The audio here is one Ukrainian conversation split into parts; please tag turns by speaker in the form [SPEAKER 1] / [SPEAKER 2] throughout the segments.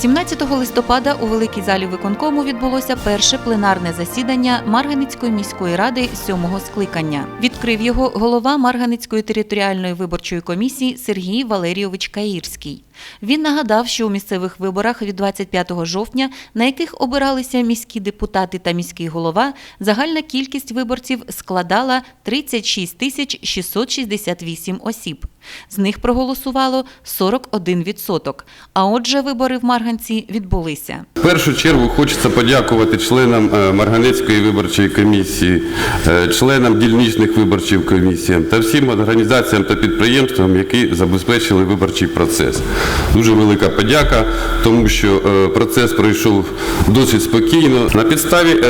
[SPEAKER 1] 17 листопада у великій залі виконкому відбулося перше пленарне засідання Марганицької міської ради сьомого скликання. Відкрив його голова Марганицької територіальної виборчої комісії Сергій Валерійович Каїрський. Він нагадав, що у місцевих виборах від 25 жовтня, на яких обиралися міські депутати та міський голова, загальна кількість виборців складала 36 тисяч 668 осіб. З них проголосувало 41%. А отже, вибори в Марганці відбулися.
[SPEAKER 2] В першу чергу хочеться подякувати членам е, Марганецької виборчої комісії, е, членам дільничних виборчих комісіям та всім організаціям та підприємствам, які забезпечили виборчий процес. Дуже велика подяка, тому що е, процес пройшов досить спокійно. На підставі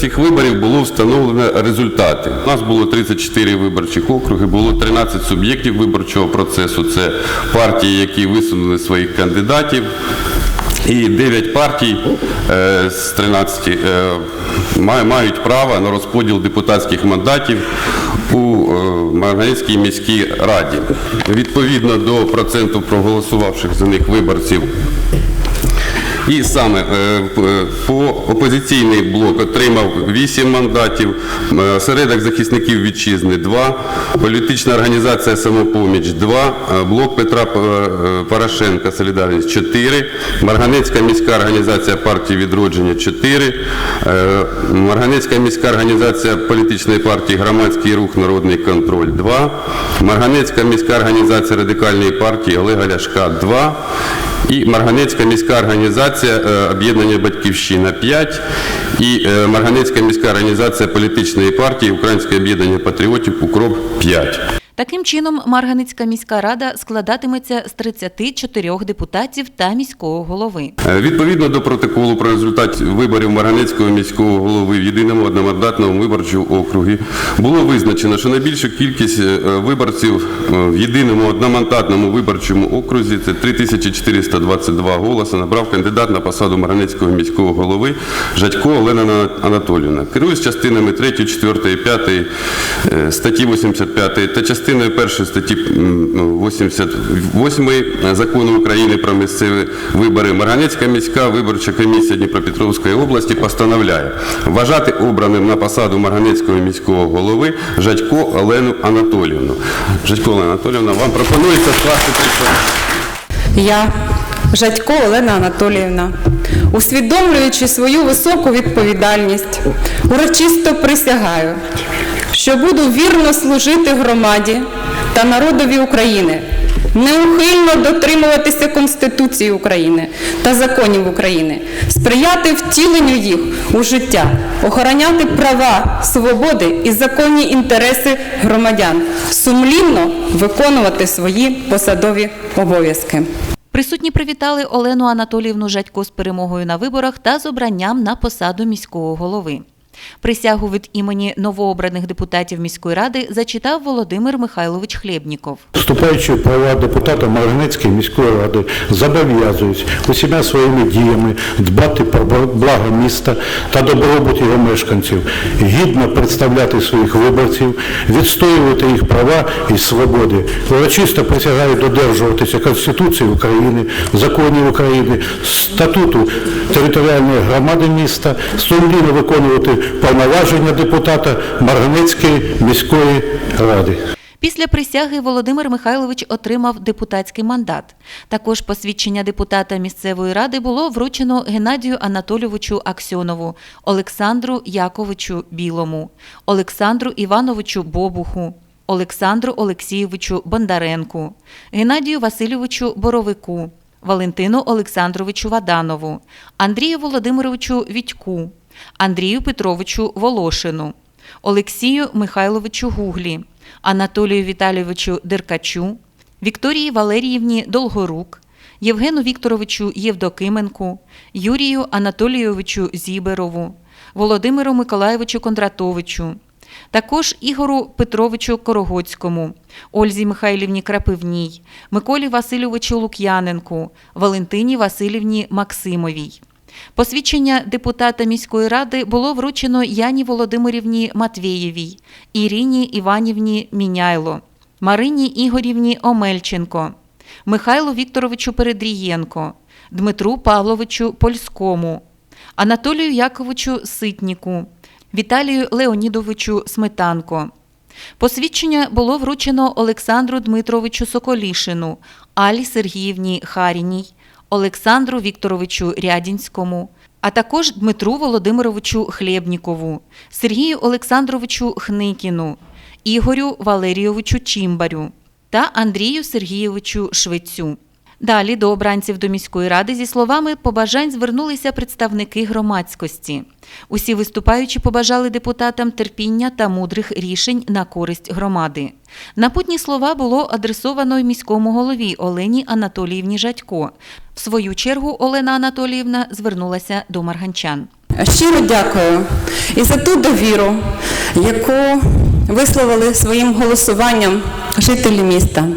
[SPEAKER 2] цих виборів було встановлено результати. У нас було 34 виборчих округи, було 13 суб'єктів виборчого процесу. Це партії, які висунули своїх кандидатів. І 9 партій е, з 13 е, ма- мають право на розподіл депутатських мандатів у е, Марганецькій міській раді. Відповідно до проценту проголосувавших за них виборців і саме е, по опозиційний блок отримав 8 мандатів, е, осередок захисників вітчизни 2, політична організація Самопоміч 2, е, блок Петра е, Порошенка Солідарність 4, Марганецька міська організація партії відродження 4, е, Марганецька міська організація політичної партії Громадський рух Народний контроль 2, Марганецька міська організація радикальної партії Олега Ляшка 2, і Марганецька міська організація е, об'єднання Батьківщина 5 і е, Марганецька міська організація політичної партії Українське об'єднання патріотів Укроп 5.
[SPEAKER 1] Таким чином, Марганицька міська рада складатиметься з 34 депутатів та міського голови.
[SPEAKER 2] Е, Відповідно до протоколу про результат виборів Марганецького міського голови в єдиному одномандатному виборчому округі було визначено, що найбільшу кількість е, виборців е, в єдиному одномандатному виборчому окрузі це 3422 голоси набрав кандидат на посаду Марганецького міського голови Жадько Олена Ана- Анатоліївна. Керуюсь частинами 3, 4, 5 е, статті 85 та частиною 1 статті м, ну, 88 закону України про місцеві вибори Марганецька міська виборча комісія Дніпропетровської області постановляє вважати обраним на посаду Марганецького міського голови Жадько Олену Анатоліївну. Жадько Олена Анатоліївна, вам пропонується скласти присягу.
[SPEAKER 3] Я, Жадько Олена Анатоліївна, усвідомлюючи свою високу відповідальність, урочисто присягаю, що буду вірно служити громаді та народові України, неухильно дотримуватися Конституції України та законів України, сприяти втіленню їх у життя, охороняти права, свободи і законні інтереси громадян, сумлінно виконувати свої посадові обов'язки.
[SPEAKER 1] Присутні привітали Олену Анатоліївну Жадько з перемогою на виборах та з обранням на посаду міського голови. Присягу від імені новообраних депутатів міської ради зачитав Володимир Михайлович Хлєбніков.
[SPEAKER 4] Вступаючи в права депутата Марганецької міської ради, зобов'язуюсь усіма своїми діями дбати про благо міста та добробут його мешканців, гідно представляти своїх виборців, відстоювати їх права і свободи. Урочисто присягаю додержуватися Конституції України, законів України, статуту територіальної громади міста, сумлінно виконувати повноваження депутата Марганецької міської ради.
[SPEAKER 1] Після присяги Володимир Михайлович отримав депутатський мандат. Також посвідчення депутата місцевої ради було вручено Геннадію Анатолійовичу Аксьонову, Олександру Яковичу Білому, Олександру Івановичу Бобуху, Олександру Олексійовичу Бондаренку, Геннадію Васильовичу Боровику, Валентину Олександровичу Ваданову, Андрію Володимировичу Вітьку, Андрію Петровичу Волошину, Олексію Михайловичу Гуглі, Анатолію Віталійовичу Деркачу, Вікторії Валеріївні Долгорук, Євгену Вікторовичу Євдокименку, Юрію Анатолійовичу Зіберову, Володимиру Миколаєвичу Кондратовичу, також Ігору Петровичу Корогоцькому, Ользі Михайлівні Крапивній, Миколі Васильовичу Лук'яненку, Валентині Васильівні Максимовій. Посвідчення депутата міської ради було вручено Яні Володимирівні Матвєєвій, Іріні Іванівні Міняйло, Марині Ігорівні Омельченко, Михайлу Вікторовичу Передрієнко, Дмитру Павловичу Польському, Анатолію Яковичу Ситніку, Віталію Леонідовичу Сметанко. Посвідчення було вручено Олександру Дмитровичу Соколішину, Алі Сергіївні Харіній, Олександру Вікторовичу Рядінському, а також Дмитру Володимировичу Хлєбнікову, Сергію Олександровичу Хникіну, Ігорю Валерійовичу Чімбарю та Андрію Сергійовичу Швецю. Далі до обранців до міської ради зі словами побажань звернулися представники громадськості. Усі виступаючі побажали депутатам терпіння та мудрих рішень на користь громади. Напутні слова було адресовано й міському голові Олені Анатоліївні Жадько. В свою чергу Олена Анатоліївна звернулася до марганчан.
[SPEAKER 3] Щиро дякую і за ту довіру, яку висловили своїм голосуванням жителі міста.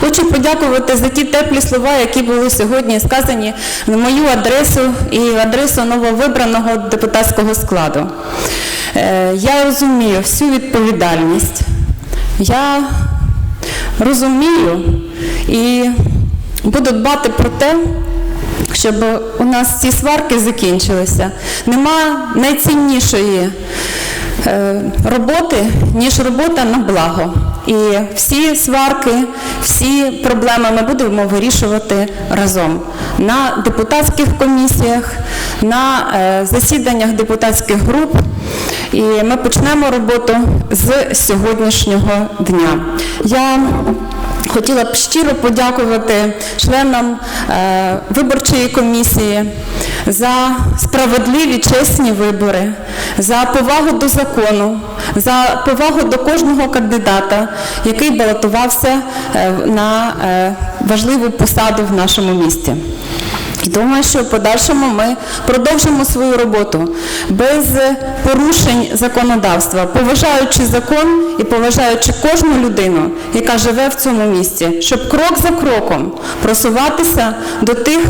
[SPEAKER 3] Хочу подякувати за ті теплі слова, які були сьогодні сказані на мою адресу і адресу нововибраного депутатського складу. Е, Я розумію всю відповідальність. Я розумію і буду дбати про те, щоб у нас ці сварки закінчилися. Нема найціннішої е, роботи, ніж робота на благо. І всі сварки, всі проблеми ми будемо вирішувати разом на депутатських комісіях, на е, засіданнях депутатських груп. І ми почнемо роботу з сьогоднішнього дня. Я Хотіла б щиро подякувати членам е, виборчої комісії за справедливі чесні вибори, за повагу до закону, за повагу до кожного кандидата, який балотувався е, на е, важливу посаду в нашому місті. І думаю, що в подальшому ми продовжимо свою роботу без порушень законодавства, поважаючи закон і поважаючи кожну людину, яка живе в цьому місті, щоб крок за кроком просуватися до тих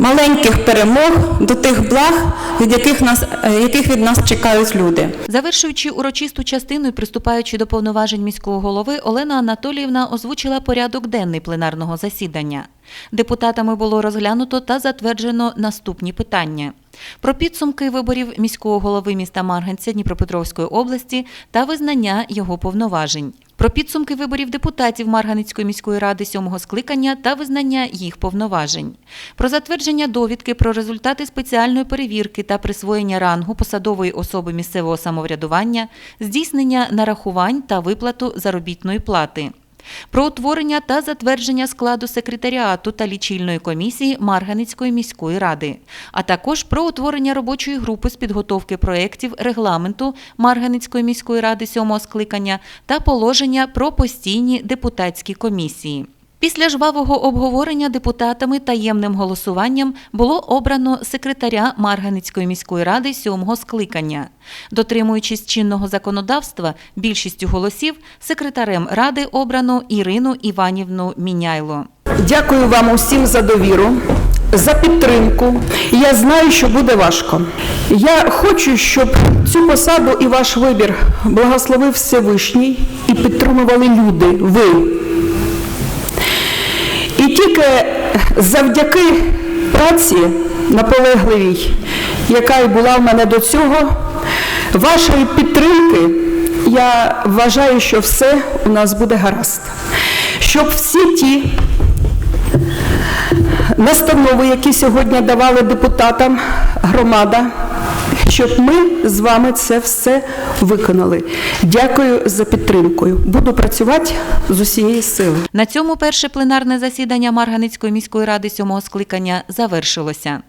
[SPEAKER 3] маленьких перемог, до тих благ, від яких нас, е, яких від нас чекають люди.
[SPEAKER 1] Завершуючи урочисту частину і приступаючи до повноважень міського голови, Олена Анатоліївна озвучила порядок денний пленарного засідання. Депутатами було розглянуто та затверджено наступні питання: про підсумки виборів міського голови міста Марганця Дніпропетровської області та визнання його повноважень. Про підсумки виборів депутатів Марганицької міської ради сьомого скликання та визнання їх повноважень, про затвердження довідки про результати спеціальної перевірки та присвоєння рангу посадової особи місцевого самоврядування, здійснення нарахувань та виплату заробітної плати. Про утворення та затвердження складу секретаріату та лічильної комісії Марганицької міської ради, а також про утворення робочої групи з підготовки проєктів регламенту Марганицької міської ради сьомого скликання та положення про постійні депутатські комісії. Після жвавого обговорення депутатами таємним голосуванням було обрано секретаря Марганицької міської ради сьомого скликання. Дотримуючись чинного законодавства, більшістю голосів секретарем ради обрано Ірину Іванівну Міняйло.
[SPEAKER 5] Дякую вам усім за довіру, за підтримку. Я знаю, що буде важко. Я хочу, щоб цю посаду і ваш вибір благословив Всевишній і підтримували люди, ви. Тільки завдяки праці наполегливій, яка і була в мене до цього, вашої підтримки, я вважаю, що все у нас буде гаразд. Щоб всі ті настанови, які сьогодні давали депутатам громада, щоб ми з вами це все виконали. Дякую за підтримку. Буду працювати з усієї сили.
[SPEAKER 1] На цьому перше пленарне засідання Марганицької міської ради сьомого скликання завершилося.